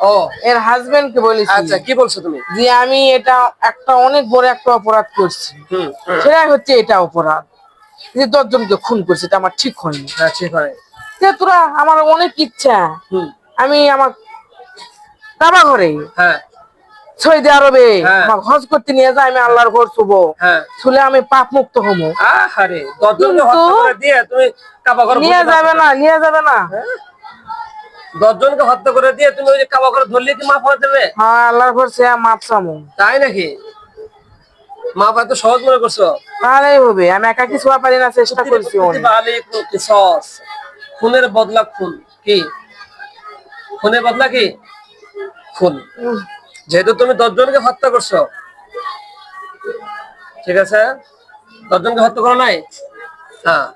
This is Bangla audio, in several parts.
ও এর হাজবেন্ড কে বলেছি আচ্ছা কি বলছো তুমি? যে আমি এটা একটা অনেক বড় একটা অপরাধ করছি। সেটাই হচ্ছে এটা অপরাধ। যে দশজনকে খুন করছে এটা আমার ঠিক হয়নি। হ্যাঁ ঠিক হয় যে তোরা আমার অনেক ইচ্ছা। হুম। আমি আমার কাবা ঘরে হ্যাঁ। সৌদি আরবে হ্যাঁ। আমার হজ করতে নিয়ে যায় আমি আল্লাহর ঘর শুবো। হ্যাঁ। শুলে আমি পাপ মুক্ত হব নিয়ে যাবে না নিয়ে যাবে না। দশজনকে হত্যা করে দিয়ে তুমি ওই যে কাবা ঘর ধরলে কি মাফ হয়ে যাবে? হ্যাঁ আল্লাহর ঘর সে মাপ চামো তাই নাকি? মাপ এত সহজ মনে করছ? তাহলেই হবে আমি একা কিছু পারি না চেষ্টা করছি। খুনের বদলা খুন কি? খুনের বদলা কি? খুন। যেহেতু তুমি দশজনকে হত্যা করছ। ঠিক আছে? দশজনকে হত্যা করো নাই? হ্যাঁ।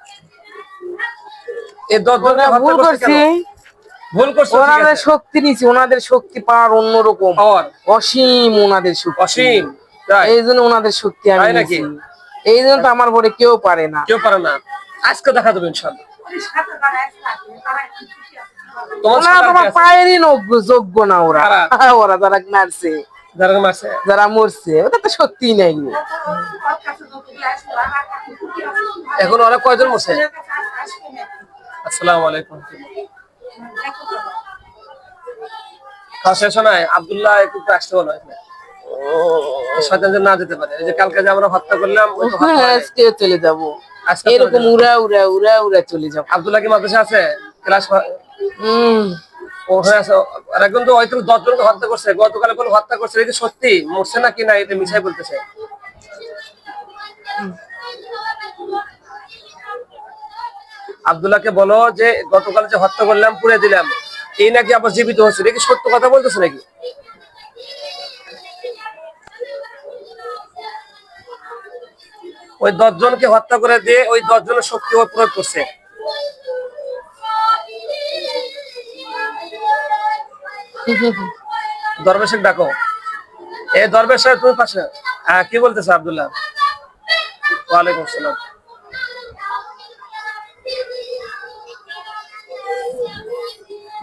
এই দশজনকে হত্যা করছ? ভুল করছ ওনাদের শক্তি নিছি ওনাদের শক্তি পাওয়ার অন্যরকম। অসীম ওনাদের শক্তি। অসীম এই জন্য ওনাদের শক্তি আমি নাকি? এই জন্য তো আমার বলে কেউ পারে না। কেউ পারে না। আজকে দেখা দেবে ইনশাল্লাহ তোমার ওনারা সাথে আর তোমার কে আছে? পায়েরই যোগ্য যোগ্য না ওরা। ওরা যারা মারছে। যারা যারা মরছে ওটা তো সত্যি নাই। এখন ওরা কয়জন মরছে? আসসালামু আলাইকুম। কাজ শেষ হয় নাই? একটু আসতে বলো এখানে। শয়তান যেন না যেতে পারে। যে কালকে যে আমরা হত্যা করলাম ওই তো হত্যা নাই। আজকে চলে যাব। এরকম উড়া উড়া উড়া উড়া চলে যাব। আব্দুল্লাহ কি মাদ্রাসা আছে? ক্লাস হম। তো হয়তো হত্যা করছে। গতকালে কোনো হত্যা করছে। এটা সত্যি মরছে না কি না এটা মিশাই বলতেছে। আব্দুল্লাহকে বলো যে গতকাল যে হত্যা করলাম, পুড়ে দিলাম, এই নাকি আবার জীবিত হচ্ছে? নাকি সত্য কথা বলতেছে নাকি? ওই দশ জনকে হত্যা করে দিয়ে ওই দশ জনের শক্তি প্রয়োগ করছে। দরবেশের ডাকো। এ দরবেশ তুমি পাশে হ্যাঁ কি বলতেছে আব্দুল্লাহ? ওয়ালাইকুম আসসালাম।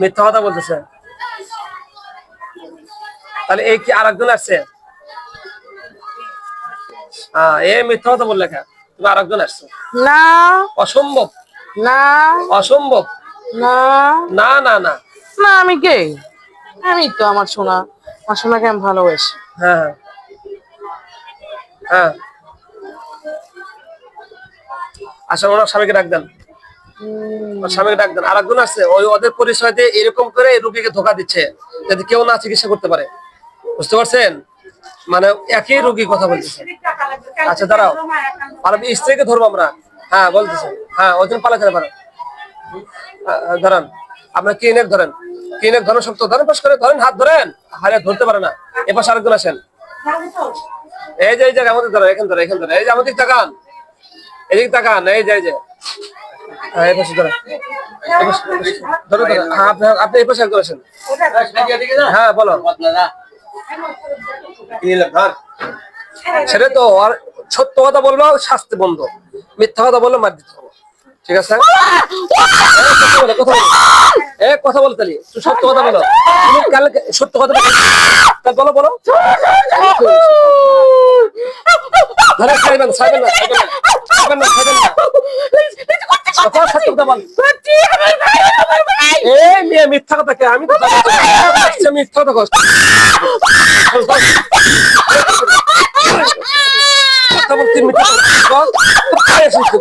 মিথ্যা কথা বলতেছে। তাহলে এই কি আর একজন আসছে? হ্যাঁ এ মিথ্যা কথা বললে কেন? তুমি আরেকজন আসছো। না। অসম্ভব। না। অসম্ভব। না। না না না। না আমি কে? আমি তো আমার সোনা। আমার সোনাকে আমি ভালোবাসি। হ্যাঁ। হ্যাঁ। আচ্ছা ওনার স্বামীকে ডাক দেন। ওর স্বামীকে ডাক দেন। আরেকজন আছে ওই ওদের পরিচয় দিয়ে এরকম করে রোগীকে ধোকা দিচ্ছে, যাতে কেউ না চিকিৎসা করতে পারে। বুঝতে পারছেন? মানে একই রোগী কথা বলতেছে। আচ্ছা দাঁড়াও। আর আমি স্ত্রীকে ধরবো আমরা। হ্যাঁ বলতেছে। হ্যাঁ ওজন পালাতে পারে। ধরেন, আপনার ক্লিনিক ধরেন। ক্লিনিক ধরেন শক্ত ধরেন পাশ করে ধরেন, হাত ধরেন, হারে ধরতে পারে না। এপাশে আরেকজন আসেন। এই যে, এই জায়গা আমাদের ধরেন, এখান ধরে এখান ধরে এই যে, আমাদের তাকান। এদিক তাকান, এই যে এই যে। এই পাশে ধরেন। ধরো ধরো। হ্যাঁ আপনি আপনি এই পাশে একজন আসেন হ্যাঁ বলো। সেটা তো আর সত্য কথা বলব শাস্তি বন্ধ। মিথ্যা কথা বললে মার দিতে হবে। ঠিক আছে কথা বলো, তালি তুই সত্য কথা বলো তুমি কালকে সত্য কথা বলো বলো বলো ধরে খাইবেন খাইবেন না খাইবেন না খাইবেন না মিথ্যা কথা কে আমি তো মিথ্যা কথা কস কথা বলছি মিথ্যা কথা কস। তোর খাই আসিস তো।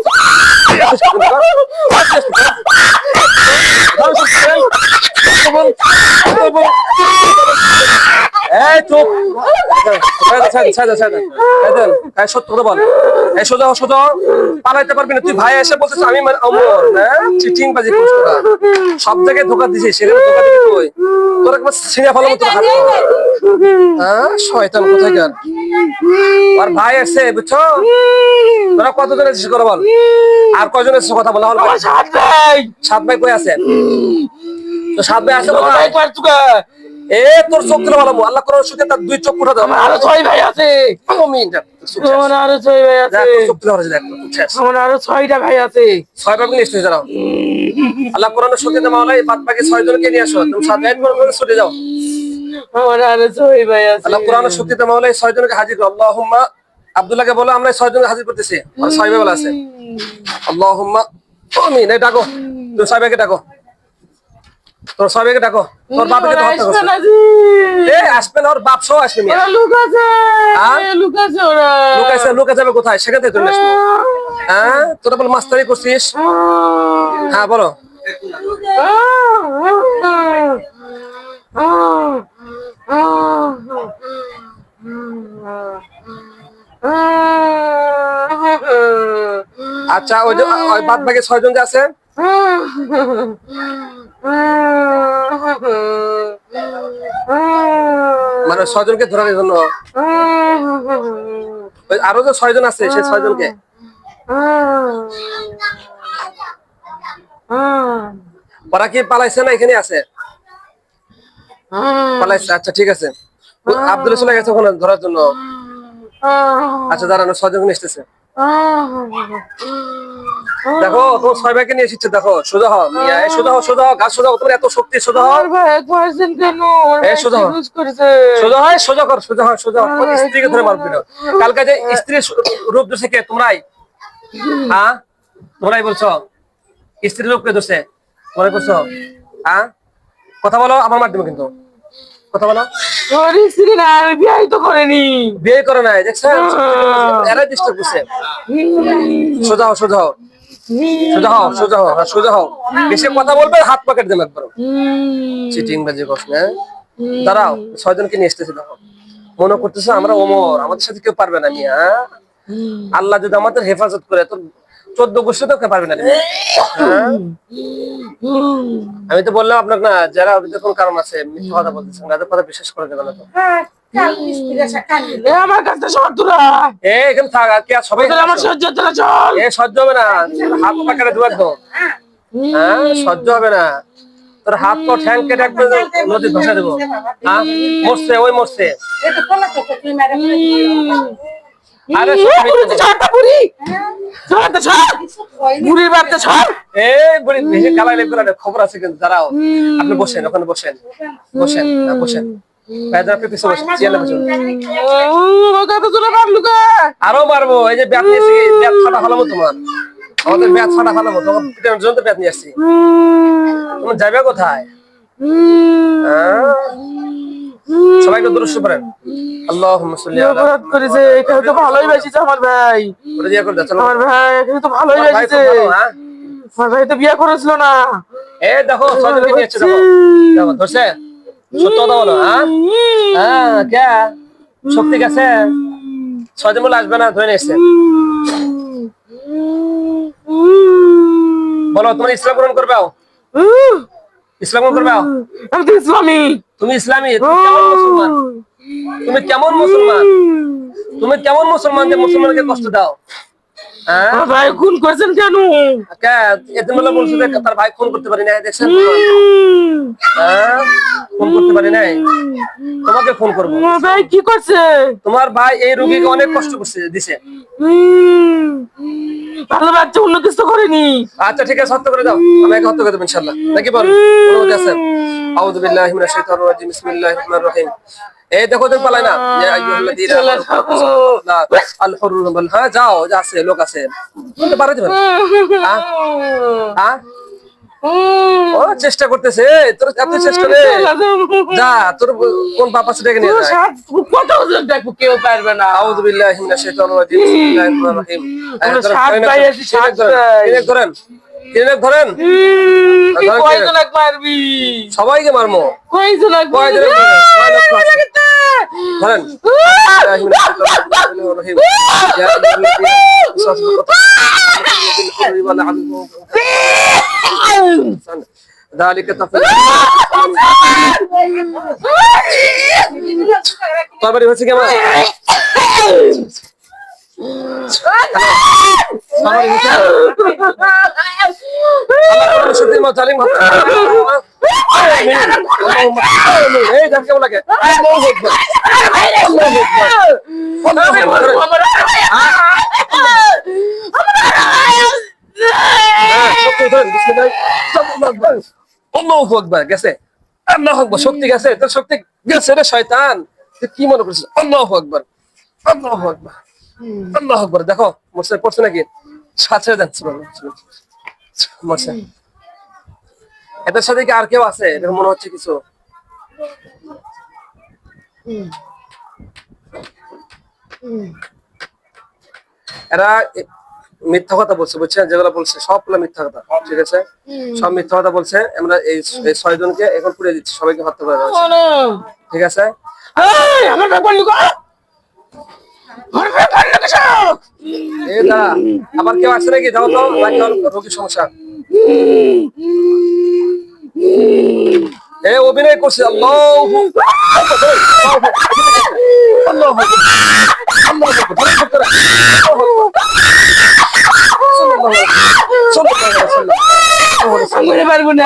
খাই এই চুপ সত্য বল। এই সোজা সোজা পালাইতে পারবি না। তুই ভাই এসে বলছিস আমি অমর না? চিটিং বাজি করিস তোরা। সব জায়গায় ধোকা দিছিস সেখানে ধোকা দিবি তুই তোর একবার ছিঁড়ে ফেলাবো তোর হাত হ্যাঁ শয়তান কোথায় গান আর ভাই এসে বুঝছ? তোরা কতজন এসেছিস কথা বল? আর কয়জন কথা বল আমার সাত ভাই। সাত ভাই কই আছে? তো সাত ভাই আছে কোথায়? এ তোর চোখ আল্লাহ কোরআন সুখে তার দুই চোখ উঠা দাও। আরও ছয় ভাই আছে। আরও ছয় ভাই আছে। চোখ দেখ, আরও ছয়টা ভাই আছে। ছয় ভাগ নিয়ে এসেছে জানাও আল্লাহ কোরআন সুখে মাওলাই বাদ বাকি ছয় জনকে নিয়ে আসো। তুমি সাত ভাই করে ছুটে যাও। আমার আরে সহি ভাই আছে। আল্লাহ কোরআনের শক্তিতে মহলে এই ছয়জনকে হাজির করো। আল্লাহুম্মা আব্দুল্লাহকে বলো আমরা এই ছয়জনকে হাজির করতেছি। ছয় ভাই বলা আছে। আল্লাহুম্মা আমিন। এই ডাকো। তোর ছয় ভাইকে ডাকো। তোর ভাইকে ডাকো। তোর বাবাকে তো হত্যা করছে এ আসবে না ওর বাপ সহ আসবে ওরা লুকাছে? লুকাছে ওরা। লুকাইছে লুকা যাবে কোথায়? সেখান থেকে চলে আসবে। হ্যাঁ তোরা বলে মাস্টারি করছিস? হ্যাঁ বলো। আচ্ছা ওই যে ওই বাদ বাকি ছয়জন যে আছে? মানে ছয়জনকে ধরার জন্য। আরও যে ছয়জন আছে, সেই ছয়জনকে। ওরা কি পালাইছে না এখানে আছে? পালাইছে আচ্ছা ঠিক আছে। আব্দুল চলে গেছে ওখানে ধরার জন্য। আচ্ছা দাঁড়ানো ছয়জন এসতেছে দেখো তোমার ছয় ভাইকে নিয়ে এসেছে দেখো সোজা হও মিয়া এই সোজা হও সোজা হও গাছ সোজা হও তোমার এত শক্তি সোজা হও। আমার কেন? এই সোজা হয় সোজা কর সোজা হয় সোজা হও স্ত্রীকে ধরে মারবে না। কালকে যে স্ত্রীর রূপ ধরছে কে? তোমরাই। হ্যাঁ? তোমরাই বলছো। স্ত্রীর রূপ কে ধরছে? তোমরাই বলছো। হ্যাঁ? কথা বলো আমার মাধ্যমে কিন্তু। কথা বলো। ওর স্ত্রী না আমি বিয়াই তো করেনি। বিয়ে করে নাই দেখছেন? এরাই ডিস্টার্ব করছে। সোজা হও সোজা হও সোজা হও সোজা হও হ্যাঁ, সোজা হও বেশি কথা বলবে হাত পকেট দেবে একবার চিটিং বাজি দাঁড়াও ছয়জনকে নিয়ে এসতেছি দেখো। মনে করতেছে আমরা ওমর আমাদের সাথে কেউ পারবে না মিয়া আল্লাহ যদি আমাদের হেফাজত করে তো চোদ্দ গোষ্ঠী তো পারবে না হ্যাঁ? আমি তো বললাম আপনার না যারা কোন কারণ আছে মিথ্যা কথা বলতেছেন তাদের কথা বিশ্বাস করে দেবে না তো। এ আমার কাছে শত্রুরা এ এখানে থাক আর কি আর সবাই আমার সহ্য হচ্ছে না চল। এ সহ্য হবে না। হাত পা কেটে দেবো একদম। হ্যাঁ সহ্য হবে না। তোর হাত পা ঠ্যাং কেটে একদম নদী ধসে দেবো। হ্যাঁ মরছে ওই মরছে। আরে বুড়ি ছাড় ছাড় ছাড়। বুড়ির বাচ্চা ছাড়। এই বুড়ি ভেসে কালাই লেগে গেল, খবর আছে কিন্তু দাঁড়াও। আপনি বসেন ওখানে বসেন। বসেন হ্যাঁ, বসেন। আরও মারবো। এই যে ব্যাট নিয়েছি ব্যাট ফাটা ফালাবো তোমার আমাদের ব্যাট ফাটা ফালাবো তোমার পিটানোর জন্য তো ব্যাট নিয়ে আসছি। তুমি যাবে কোথায়? সবাই একটু দূরস্ব করেন। আল্লাহ সাল্লি আলা অপরাধ করেছে এখানে তো ভালোই বেশিছে আমার ভাই। করে দিয়ে করে চলো। আমার ভাই এখানে তো ভালোই বেশিছে খুব ভালো, হ্যাঁ? আমার ভাই তো বিয়ে করেছিল না। এই দেখো ছয়জনকে নিয়ে এসছে দেখো। দেখো ধরছে। সত্য কথা বলো হ্যাঁ? হ্যাঁ কে? শক্তি গেছে আসবে না ধরে নিয়ে এসছে বলো তোমার ইসলাম গ্রহণ করবে ইসলাম গ্রহণ করবে আমি তো ইসলামী। তুমি ইসলামী, তুমি কেমন মুসলমান? তুমি কেমন মুসলমান? তুমি কেমন মুসলমান যে মুসলমানকে কষ্ট দাও? ভাই খুন করেছেন কেন? কে? এতে বলে বলছো যে তার ভাই ফোন করতে পারি না দেখছেন? হ্যাঁ? করতে পারি নাই? তোমাকে ফোন করব। ভাই কি করছে? তোমার ভাই এই রোগীকে অনেক কষ্ট করছে দিছে। ভালো বাচ্চা অন্য কিছু করেনি। আচ্ছা ঠিক আছে হত্যা করে দাও। আমাকে হত্যা করে দেবো ইনশাল্লাহ। নাকি বল? অনুমতি আছে? আউযু বিল্লাহি মিনাশ শাইতানির রাজিম বিসমিল্লাহির রহমানির রহিম। এই দেখো তুমি পালাই না। আল হুরুর হ্যাঁ যাও আছে লোক আছে। পারে হ্যাঁ ও চেষ্টা করতেছে। তোর এত চেষ্টা রে। যা তোর কোন বাপ আছে ডেকে নিয়ে কত দেখব কেউ পারবে না। আউযু বিল্লাহি মিনাশ শাইতানির রাজিম। বিসমিল্লাহির রহমানির রহিম। ধরেন সবাইকে মারমো কয়জন কয়জন ধরেন বিসমিল্লাহির রহমানির রহিম ইয়া আইয়ুহাল্লাযীনা আমানু ذلك تفضيل তরবারি হচ্ছে কেমন তরবারি হচ্ছে আল্লাহ কোরআন শরীফের মতো জালিম হত্যা এই দেখ কেমন লাগে শক্তি গেছে, তোর শক্তি গেছে রে শয়তান। কি মনে করছিস? আল্লাহ আকবার আল্লাহ আকবার আল্লাহ আকবার। দেখো মোসে পড়ছে নাকি? সাথে দেন মোসে এটার সাথে কি আর কেউ আছে? এরকম মনে হচ্ছে কিছু? এরা মিথ্যা কথা বলছে বুঝছেন? যেগুলো বলছে সবগুলো মিথ্যা কথা ঠিক আছে? সব মিথ্যা কথা বলছে আমরা এই ছয় জনকে এখন পুড়ে দিচ্ছি সবাইকে হত্যা করে ঠিক আছে? আবার কেউ আছে নাকি? যাও তো রোগীর সমস্যা। এ অভিনয় করছে আল্লাহ আল্লাহ পারব না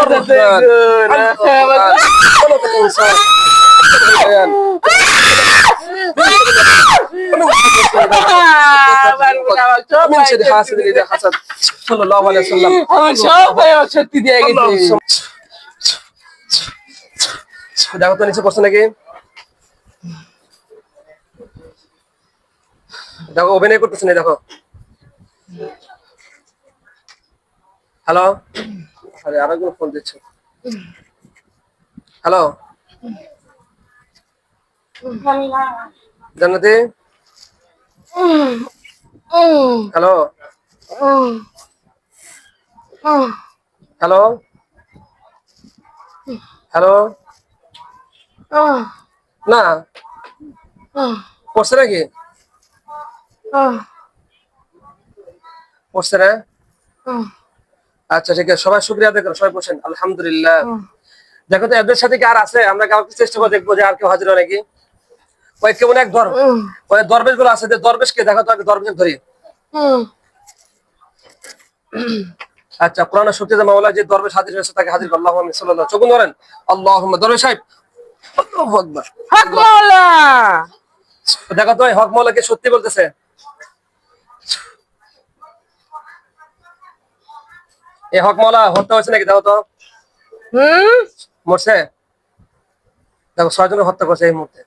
দেখো তো নিচে পড়ছে নাকি দেখো অভিনয় করতেছে না দেখো। হ্যালো আরে আরেকজন ফোন দিচ্ছে। হ্যালো জান্নাতি? হ্যালো হ্যালো হ্যালো না? পড়ছে নাকি? পড়ছে না আচ্ছা ঠিক আছে। সবাই শুক্রিয়া আদায় করো সবাই বসেন আলহামদুলিল্লাহ। দেখো তো এদের সাথে কি আর আছে? আমরা কাউকে চেষ্টা করে দেখব যে আর কেউ হাজির হয় নাকি? ওই কেমন এক ধর ওই দরবেশগুলো আছে যে দরবেশকে দেখো তো আগে দরবেশ ধরি। আচ্ছা কোরআন শক্তিতে মাওলা যে দরবেশ হাজির হয়েছে তাকে হাজির সাল্লাল্লাহ চকুন ধরেন আল্লাহ দরবেশ সাহেব। হক মাওলা। দেখো তো হক মাওলাকে সত্যি বলতেছে। এই হক মাওলা হত্যা হয়েছে নাকি? দেখো তো। হুম? মরছে? দেখো ছয়জনকে হত্যা করছে এই মুহূর্তে।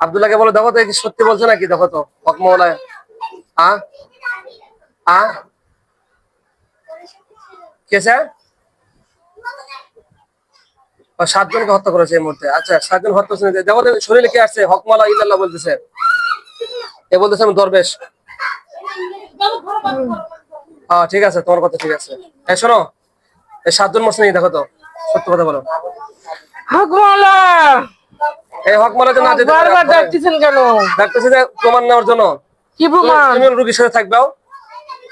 আব্দুল্লাহকে বলো দেখো তো কি সত্যি বলছে নাকি? দেখো তো হক মাওলা আ? আ? ও সাতজনকে হত্যা করেছে এই মুহূর্তে। আচ্ছা সাতজন হত্যা করেছে দেখো তো শরীরে কে আসছে? হকমালা ইল্লাল্লাহ বলতেছে। এ বলতেছে আমি দরবেশ। হ্যাঁ ঠিক আছে তোমার কথা ঠিক আছে। এই শোনো এই সাতজন মরছে নাকি? দেখো তো সত্য কথা বলো। এই হকমালা যে না যেতে পারে, বারবার ডাকতেছেন কেন? ডাকতেছে যে প্রমাণ নেওয়ার জন্য। কি প্রমাণ? তুমি রুগীর সাথে থাকবেও।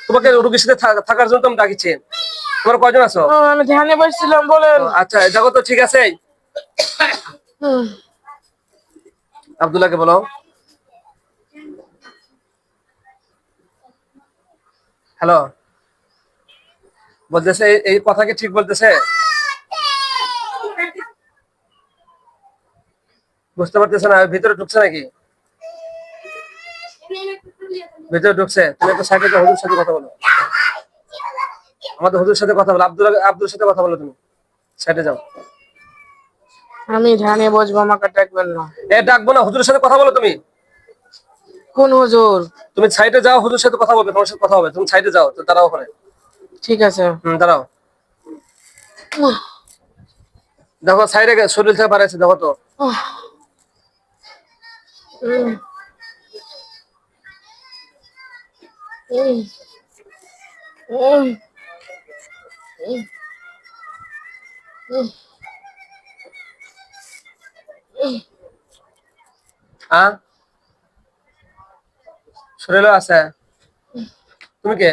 তোমাকে রুগীর সাথে থাকার জন্য ডাকিছি। তোমার কয়জন আছো? আমি ধ্যানে বসছিলাম বলেন। আচ্ছা দেখো তো ঠিক আছে। আব্দুল্লাহকে বলো। হ্যালো বলতেছে এই- কথা কি ঠিক বলতেছে? বুঝতে পারতেছে না ভিতরে ঢুকছে নাকি? ভিতরে ঢুকছে তুমি একটা সাইডে হুজুর সাথে কথা বলো। আমাদের হুজুর সাথে কথা বলো আব্দুল আব্দুল সাথে কথা বলো তুমি। সাইডে যাও। আমি ধ্যানে বসবো আমাকে ডাকবেন না। এ ডাকবো না হুজুরের সাথে কথা বলো তুমি। কোন হুজুর তুমি সাইডে যাও হুজুর সাথে কথা বলবে তোমার সাথে কথা হবে। তুমি সাইডে যাও তো দাঁড়াও ওখানে। ঠিক আছে। হুম দাঁড়াও। দেখো সাইডে শরীর থেকে বাড়াইছে দেখো তো। হ্যাঁ শরীরও আছে। তুমি কে?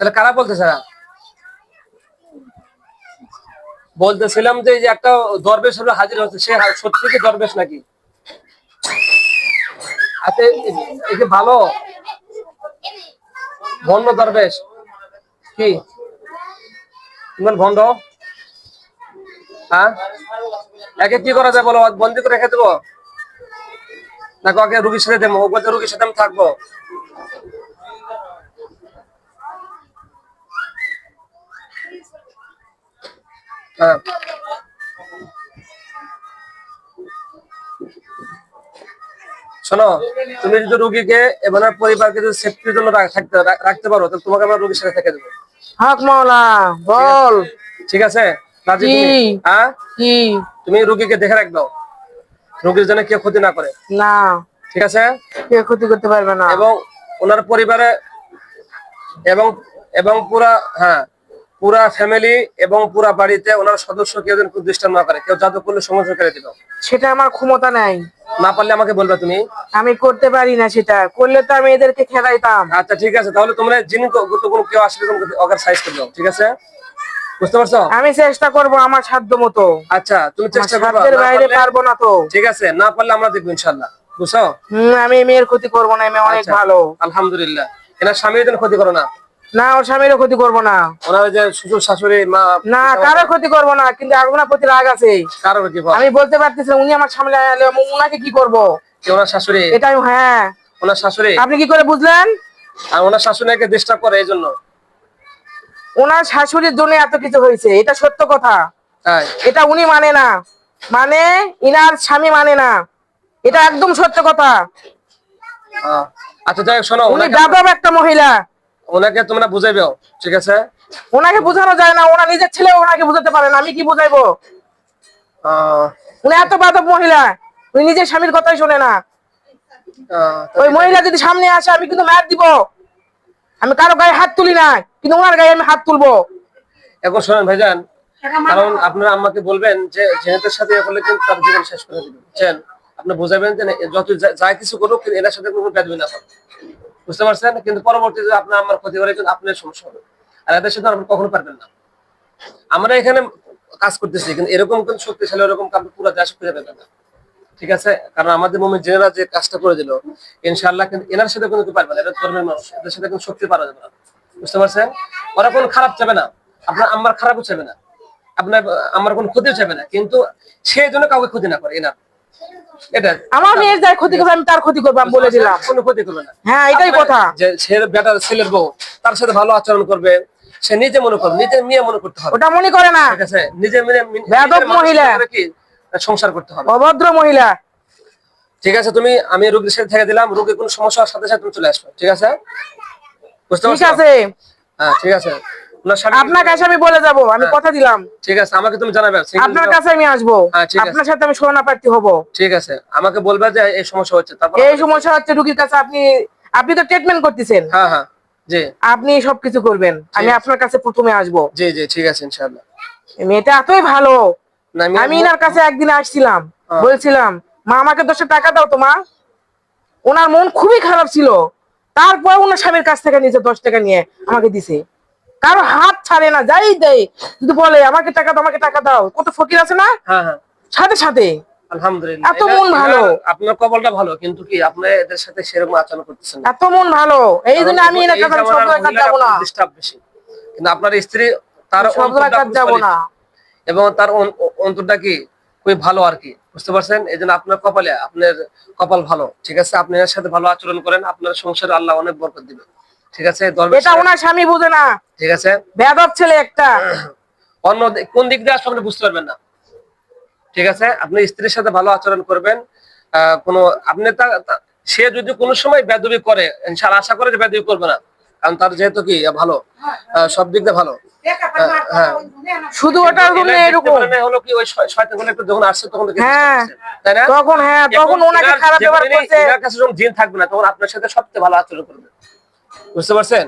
তাহলে কারা বলতেছে? বলতেছিলাম যে একটা দরবেশ হলো হাজির হচ্ছে, সে সত্যি কি দরবেশ নাকি? আচ্ছা ভালো ভণ্ড দরবেশ। কি? তুমি ভণ্ড হ্যাঁ? একে কি করা যায় বলো? বন্দি করে রেখে দেবো? নাকি আগে রুগীর সাথে দেবো বলছে রুগীর সাথে আমি থাকব। হ্যাঁ। শোনো তুমি যদি রুগীকে এবার পরিবারকে যদি সেফটির জন্য থাকতে রাখতে পারো তাহলে তোমাকে আমরা রুগীর সাথে থেকে দেবো। হক মাওলা বল। ঠিক আছে? রাজি তুমি হ্যাঁ? রুগীকে দেখে রাখবে। রোগীর জন্য কেউ ক্ষতি না করে? না। ঠিক আছে? কেউ ক্ষতি করতে পারবে না। এবং ওনার পরিবারে এবং এবং পুরা হ্যাঁ পুরা ফ্যামিলি এবং পুরা বাড়িতে ওনার সদস্য কেউ যেন ডিস্টার্ব না করে কেউ জাদু করলে সমস্যা করে দিল সেটা আমার ক্ষমতা নাই। না পারলে আমাকে বলবে তুমি? আমি করতে পারি না সেটা। করলে তো আমি এদেরকে খেলাইতাম আচ্ছা ঠিক আছে। তাহলে তোমরা যিনি গুরুত্বপূর্ণ কেউ আসলে তোমাকে সাইজ করে দাও ঠিক আছে? বুঝতে পারছ? আমি চেষ্টা করব আমার সাধ্য মতো। আচ্ছা তুমি চেষ্টা করবে। বাইরে পারব না তো। ঠিক আছে না পারলে আমরা দেখব ইনশাল্লাহ বুঝছ? হম আমি মেয়ের ক্ষতি করব না আমি অনেক আচ্ছা। ভালো। আলহামদুলিল্লাহ। এনার স্বামীর ক্ষতি করো না। না ওর স্বামীরও ক্ষতি করব না। ওনার যে শ্বশুর শাশুড়ি মা না কারও ক্ষতি করব না কিন্তু আগুনা প্রতি রাগ আছে। কারোর কি আমি বলতে পারতেছি উনি আমার সামনে ওনাকে কি করব? ওনার শাশুড়ি? এটা আমি- হ্যাঁ। ওনার শাশুড়ি? আপনি কি করে বুঝলেন? আর ওনার শাশুড়িকে ডিস্টার্ব করে এই জন্য। ওনার শাশুড়ির জন্য এত কিছু হয়েছে এটা সত্য কথা। এটা উনি মানে না। মানে ইনার স্বামী মানে না। এটা একদম সত্য কথা। আচ্ছা যাই শোনো উনি একটা মহিলা। ওনাকে তোমরা বুঝাইবে ঠিক আছে? ওনাকে বোঝানো যায় না নিজের ছেলে ওনাকে বোঝাতে পারে না আমি কি বুঝাইবো? উনি এত মহিলা উনি নিজের স্বামীর কথাই শোনে না। ওই মহিলা যদি সামনে আসে আমি কিন্তু ম্যাচ দিব। আমি কারও গায়ে হাত তুলি না কিন্তু ওনার গায়ে আমি হাত তুলবো। এখন শোনেন ভাইজান কারণ আপনারা আমাকে বলবেন যে জেনেতের সাথে করলে কিন্তু তার জীবন শেষ করে দিবেন। আপনি বোঝাবেন যে যত যা- কিছু করুক কিন্তু এনার সাথে কোনো বেদবি না বুঝতে পারছেন? কিন্তু পরবর্তীতে আপনার আমার ক্ষতি করে কিন্তু আপনার সমস্যা হবে। আর এদের সাথে আপনি কখনো পারবেন না। আমরা এখানে কাজ করতেছি কিন্তু এরকম কিন্তু শক্তিশালী এরকম কাম পুরো দেশ খুঁজে পেবেন না। ঠিক আছে? কারণ আমাদের মমিন জেনেরা যে কাজটা করে দিল ইনশাআল্লাহ কিন্তু এনার সাথে কোনো কিছু পারবে না। এটা ধর্মের মানুষ এদের সাথে কোনো শক্তি পারা যাবে না। বুঝতে পারছেন? ওরা কোনো খারাপ চাবে না। আপনার আমার খারাপও চাবে না। আপনার আমার কোনো ক্ষতিও চাবে না। কিন্তু সেই জন্য কাউকে ক্ষতি না করে এনার এটা আমার মেয়ের যাই ক্ষতি করবে আমি তার ক্ষতি করব আমি বলে দিলাম। কোনো ক্ষতি করবে না। হ্যাঁ এটাই কথা। যে সে বেটার ছেলের বউ তার সাথে ভালো আচরণ করবে সে নিজে মনে করবে নিজের মেয়ে মনে করতে হবে। ওটা মনে করে না। ঠিক আছে? নিজে মেয়ে মহিলা। কি সংসার করতে হবে? অভদ্র মহিলা। ঠিক আছে তুমি আমি রোগীর সাথে থেকে দিলাম। রোগীর কোনো সমস্যার সাথে সাথে তুমি চলে আসবে। ঠিক আছে? ঠিক আছে। হ্যাঁ ঠিক আছে। আপনার কাছে আমি বলে যাব আমি হ্যাঁ। কথা দিলাম। ঠিক আছে আমাকে তুমি জানাবে আপনার কাছে আমি আসব। হ্যাঁ। আপনার সাথে আমি সোনা প্রার্থী হব। ঠিক আছে আমাকে বলবে যে এই সমস্যা হচ্ছে তারপর এই সমস্যা হচ্ছে রুগীর কাছে আপনি আপনি তো ট্রিটমেন্ট করতেছেন। হ্যাঁ হ্যাঁ জি। আপনি সবকিছু করবেন। আমি আপনার কাছে প্রথমে আসব। জি জি ঠিক আছে ইনশাআল্লাহ। মেয়েটা এতই ভালো। আমি এনার কাছে একদিন আসছিলাম। বলছিলাম মা আমাকে দশটা টাকা দাও তো মা। ওনার মন খুবই খারাপ ছিল। তারপর ওনার স্বামীর কাছ থেকে নিয়েছে দশ টাকা নিয়ে আমাকে দিছে। কারও হাত ছাড়ে না যাই দেয় যদি বলে আমাকে টাকা দাও আমাকে টাকা দাও। কত ফকির আছে না? হ্যাঁ হ্যাঁ। সাথে সাথে। আলহামদুলিল্লাহ। এত মন ভালো। আপনার কপালটা ভালো কিন্তু কি আপনি এদের সাথে সেরকম আচরণ করতেছেন এত মন ভালো। এই জন্য আমি এনার কাছে সব কাজ যাব না। ডিস্টার্ব বেশি। কিন্তু আপনার স্ত্রী তার সব কাজ খুব যাব না। এবং তার অন্তরটা কি খুবই ভালো আর কি। বুঝতে পারছেন? এই জন্য আপনার কপালে আপনার কপাল ভালো ঠিক আছে? আপনি এর সাথে ভালো আচরণ করেন আপনার সংসারে আল্লাহ অনেক বরকত দিবে ঠিক আছে? এটা ওনার স্বামী বুঝে না। ঠিক আছে? বেদব ছেলে একটা। অন্য কোন দিক দিয়ে আসলে আপনি বুঝতে পারবেন না। ঠিক আছে? আপনি স্ত্রীর সাথে ভালো আচরণ করবেন আহ, কোনো আপনি তা- সে যদি কোনো সময় বেদবি করে ইনশাআল্লাহ আশা করে যে বেদবি করবে না। কারণ তার যেহেতু কি ভালো সব দিক দিয়ে ভালো। হ্যাঁ। শুধু ওটার জন্য এরকম। হলো কি ওই শয়- একটু যখন আসছে তখন হ্যাঁ। তাই না? তখন হ্যাঁ তখন ওনাকে খারাপ ব্যবহার করছে। এনার কাছে যখন জিন থাকবে না তখন আপনার সাথে সবচেয়ে ভালো আচরণ করবে। বুঝতে পারছেন?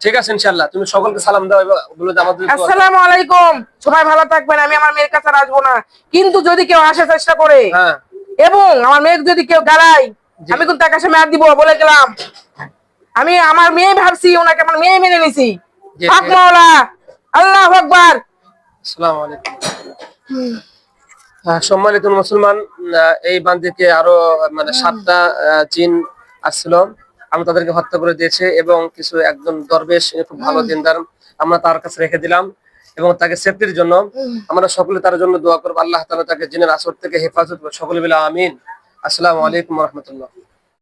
ঠিক আছে ইনশাআল্লাহ। তুমি সকলকে সালাম দাও বলো আমাদের আসসালামু আলাইকুম। সবাই ভালো থাকবেন আমি আমার মেয়ের কাছে আর আসব না। কিন্তু যদি কেউ আসার চেষ্টা করে। হ্যাঁ। এবং আমার মেয়েকে যদি কেউ গালায় আমি কিন্তু তার কাছে ম্যাপ দিব বলে গেলাম। আমি আমার মেয়ে ভাবছি ওনাকে আমার মেয়ে মেনে নিছি। হক মাওলা আল্লাহ আকবার। আসসালামু আলাইকুম। সম্মানিত মুসলমান এই বান্দিকে আরও মানে সাতটা জিন আসছিল। আমরা তাদেরকে হত্যা করে দিয়েছি এবং কিছু একজন দরবেশ খুব ভালো দিনদার আমরা তার কাছে রেখে দিলাম এবং তাকে সেফটির জন্য আমরা সকলে তার জন্য দোয়া করব। আল্লাহ তাআলা তাকে জিনের আসর থেকে হেফাজত করবে। সকলে মিলে আমিন। আসসালামু আলাইকুম রহমতুল্লাহ।